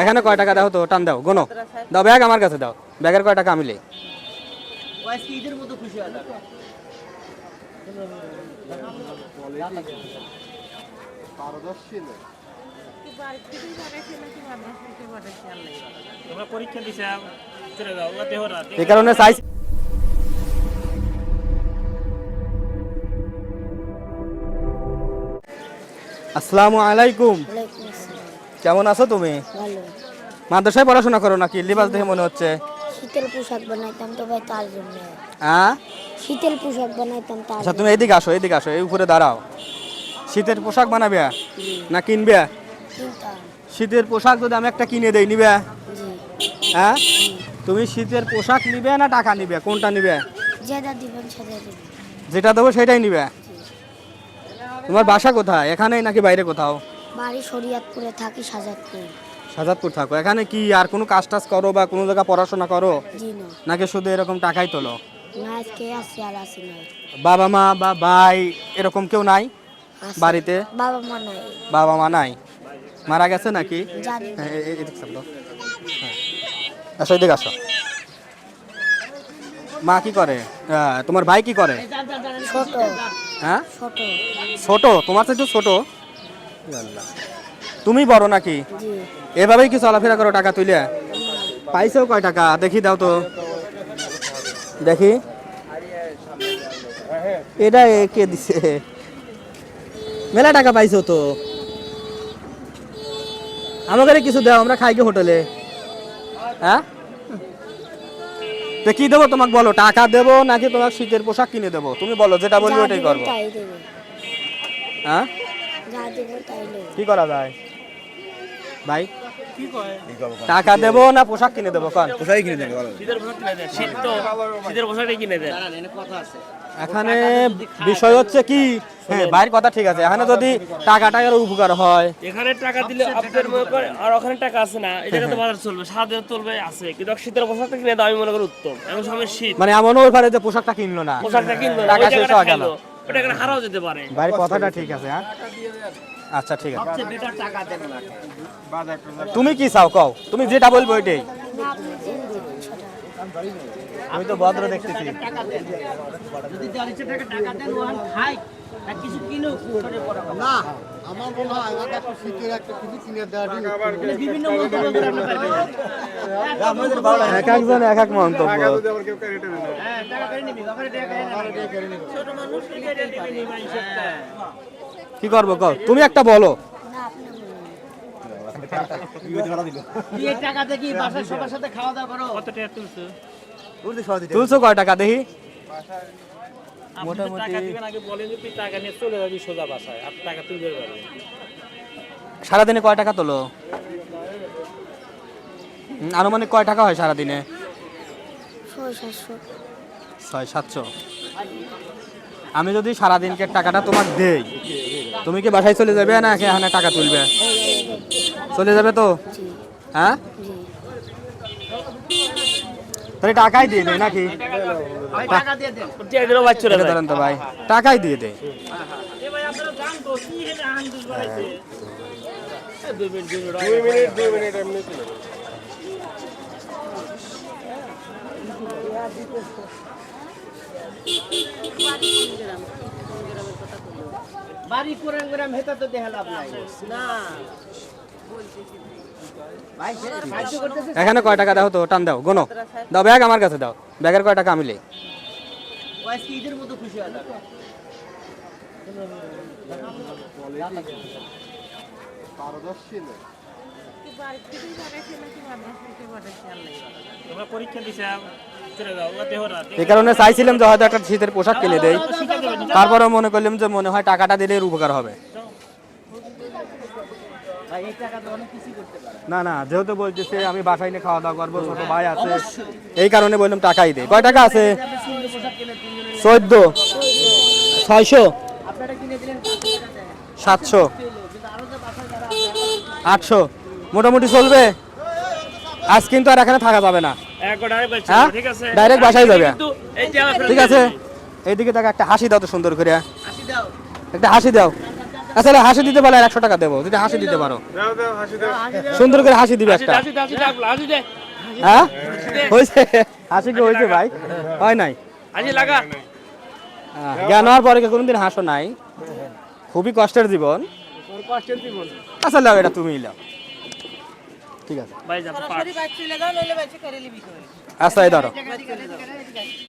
এখানে কয় টাকা দাও তো, টান দাও, গোনো। দাও ব্যাগ আমার কাছে দাও, ব্যাগের কয় টাকা চাইছি আসসালামু আলাইকুম। কেমন আছো তুমি? মাদ্রাসায় পড়াশোনা করো নাকি? লিবাস দেখে মনে হচ্ছে। শীতের পোশাক বানাইতাম তো ভাই তার জন্য। হ্যাঁ? শীতের পোশাক বানাইতাম তার আচ্ছা তুমি এইদিকে আসো এইদিকে আসো এই উপরে দাঁড়াও। শীতের পোশাক বানাবে? না কিনবে? শীতের পোশাক যদি আমি একটা কিনে দেই নিবে? হ্যাঁ? তুমি শীতের পোশাক নিবে না টাকা নিবে? কোনটা নিবে? যেটা দিবেন সেটা যেটা দেবো সেটাই নিবে? তোমার বাসা কোথায়? এখানেই নাকি বাইরে কোথাও? বাড়ি শরিয়াতপুরে থাকি সাজাদপুর। সাজাদপুর থাকো। এখানে কি আর কোনো কাজ টাজ করো বা কোনো জায়গায় পড়াশোনা করো? জি না। নাকি শুধু এরকম টাকাই তোলো? না আজকে আসি আর আসি নাই। বাবা মা বা ভাই এরকম কেউ নাই। বাড়িতে? বাবা মা নাই। বাবা মা নাই। মারা গেছে নাকি? জানি না। হ্যাঁ, এ- এ- এদিকে চাপ দাও। হ্যাঁ। আসো এদিকে আসো। মা কি করে? আহ, তোমার ভাই কি করে? ছোট। হ্যাঁ? ছোট। ছোট? তোমার থেকে ছোট। তুমি বড় নাকি? এভাবেই কি চলাফেরা করো টাকা তুলে পাইছো কয় টাকা? দেখি দাও তো। দেখি। এটা কে দিছে? মেলা টাকা পাইছো তো। আমাকে কিছু দাও আমরা খাই হোটেলে। হ্যাঁ? তো কি দেবো তোমাকে বলো? টাকা দেবো নাকি তোমাকে শীতের পোশাক কিনে দেবো? তুমি বলো যেটা বলব ওটাই করব। হ্যাঁ? কি করা যায়? ভাই? টাকা দেবো না পোশাক কিনে দেবো কন? পোশাক কিনে দেন শীত তো শীতের পোশাকটাই কিনে দেন এখানে বিষয় হচ্ছে কি? হ্যাঁ বাইরের কথা ঠিক আছে। এখানে যদি টাকাটা আরও উপকার হয়। এখানে টাকা দিলে আপনার মনে করেন আর ওখানে টাকা আছে না এই জায়গাতে বাজার চলবে সাদের চলবে আছে। কিন্তু শীতের পোশাকটা কিনে দাও আমি মনে করি উত্তম। এখন সময় শীত। মানে এমনও হতে পারে যে পোশাকটা কিনলো না। পোশাকটা কিনলো টাকা শেষ হয়ে গেল। ওটা এখানে হারাও যেতে পারে। ভাই কথাটা ঠিক আছে হ্যাঁ? আচ্ছা ঠিক আছে। টাকা দেন না তুমি কি চাও কও? তুমি যেটা বলব ওইটাই। আমি তো ভদ্র দেখতেছি। যদি দেওয়ার ইচ্ছে থাকে টাকা দেন ওখান খাই আর কিছু কিনো না আমার মনে হয় আমাকে একটা শীতের একটা কিছু কিনে দেওয়া বিভিন্ন মন্তব্য করে আপনার এক একজন এক এক মন্তব্য। হ্যাঁ নিবি টাকা নিবি। কেটে নিবি। নিবি হিসাবটা কি করব তুমি একটা বলো না আপনি বলুন কি এই টাকাতে কি বাসার সবার সাথে খাওয়া দাওয়া করো। কত টাকা তুলছো? তুলছো কয় টাকা দেখি? মোটামুটি টাকা দিবেন আগে বলেন যে তুই টাকা নিয়ে চলে যাবি সোজা বাসায় আর টাকা তুলতে পারবে সারাদিনে কয় টাকা তোলো? আনুমানিক কয় টাকা হয় সারাদিনে? ছয় সাতশো। ছয় সাতশো। আমি যদি সারাদিনকে টাকাটা তোমার দেই তুমি কি বাসায় চলে যাবে না এখানে টাকা তুলবে? চলে যাবে তো? হ্যাঁ? তাহলে টাকাই দিয়ে দেয় নাকি তো ভাই। টাকাই দিয়ে দেয় বাড়ি করে গ্রাম হেতা তো দেখা লাভ নাই। না। এখানে কয় টাকা দাও তো, টান দাও, গোনো। দাও ব্যাগ আমার কাছে দাও, ব্যাগের কয় টাকা এই কারণে চাইছিলাম যে হয়তো একটা শীতের পোশাক কিনে দেয় তারপরে মনে করলাম যে মনে হয় টাকাটা দিলে উপকার হবে ভাই এই টাকা তো অনেক কিছু করতে পারে না না যেহেতু বলতেছে আমি বাসায় নিয়ে খাওয়া দাওয়া করব ছোট ভাই আছে। এই কারণে বললাম টাকাই দে। কয় টাকা আছে? চোদ্দ। ছয়শো? সাতশো। বাসায় আটশো। মোটামুটি চলবে? আজ কিন্তু আর এখানে থাকা যাবে না। ডাইরেক্ট বাচ্চা হ্যাঁ? ঠিক আছে? বাসায় যাবে। কিন্তু এই যে আমার ঠিক আছে। এইদিকে তাকে একটা হাসি দাও তো সুন্দর করে। একটা হাসি দাও। আচ্ছা তাহলে হাসি দিতে পারলে একশো টাকা দেবো। যদি হাসি দিতে পারো। সুন্দর করে হাসি দিবে একটা। হাসি হাসি দে, হাসি দে হ্যাঁ? হয়েছে। হাসি কি হয়েছে ভাই? হয় নাই? হাসি লাগা। আহ, জ্ঞান হওয়ার পরে কোনোদিন হাসো নাই? খুবই কষ্টের জীবন। আচ্ছা লাও এটা তুমি লাও। ঠিক আছে। আচ্ছা এই ধরো।